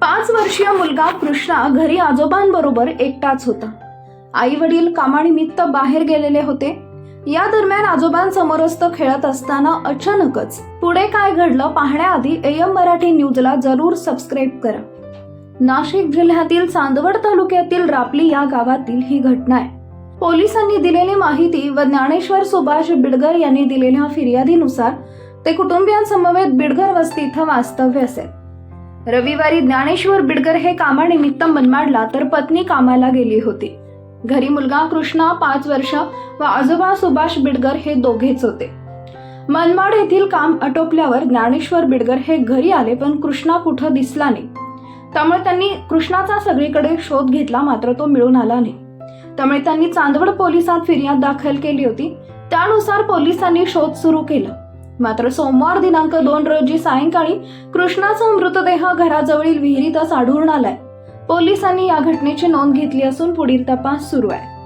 पाच वर्षीय मुलगा कृष्णा घरी आजोबांबरोबर एकटाच होता. आई वडील कामानिमित्त बाहेर गेलेले होते. या दरम्यान आजोबांसमोरच तो खेळत असताना अचानकच पुढे काय घडलं पाहण्याआधी एम मराठी न्यूजला जरूर सबस्क्राईब करा. नाशिक जिल्ह्यातील चांदवड तालुक्यातील रापली या गावातील ही घटना आहे. पोलिसांनी दिलेली माहिती व ज्ञानेश्वर सुभाष बिडगर यांनी दिलेल्या फिर्यादीनुसार ते कुटुंबियांसमवेत बिडगर वस्ती इथं वास्तव्य असेल. रविवारी ज्ञानेश्वर बिडकर हे कामानिमित्त मनमाडला तर पत्नी कामाला गेली होती. घरी मुलगा कृष्णा पाच वर्ष व आजोबा सुभाष बिडगर हे दोघेच होते. मनमाड येथील काम आटोपल्यावर ज्ञानेश्वर बिडगर हे घरी आले पण कृष्णा कुठं दिसला नाही. त्यामुळे त्यांनी कृष्णाचा सगळीकडे शोध घेतला मात्र तो मिळून आला नाही. त्यामुळे त्यांनी चांदवड पोलिसात फिर्याद दाखल केली होती. त्यानुसार पोलिसांनी शोध सुरू केला. मात्र सोमवार दिनांक दोन रोजी सायंकाळी कृष्णाचा मृतदेह घराजवळील विहिरीतच आढळून आलाय. पोलिसांनी या घटनेची नोंद घेतली असून पुढील तपास सुरू आहे.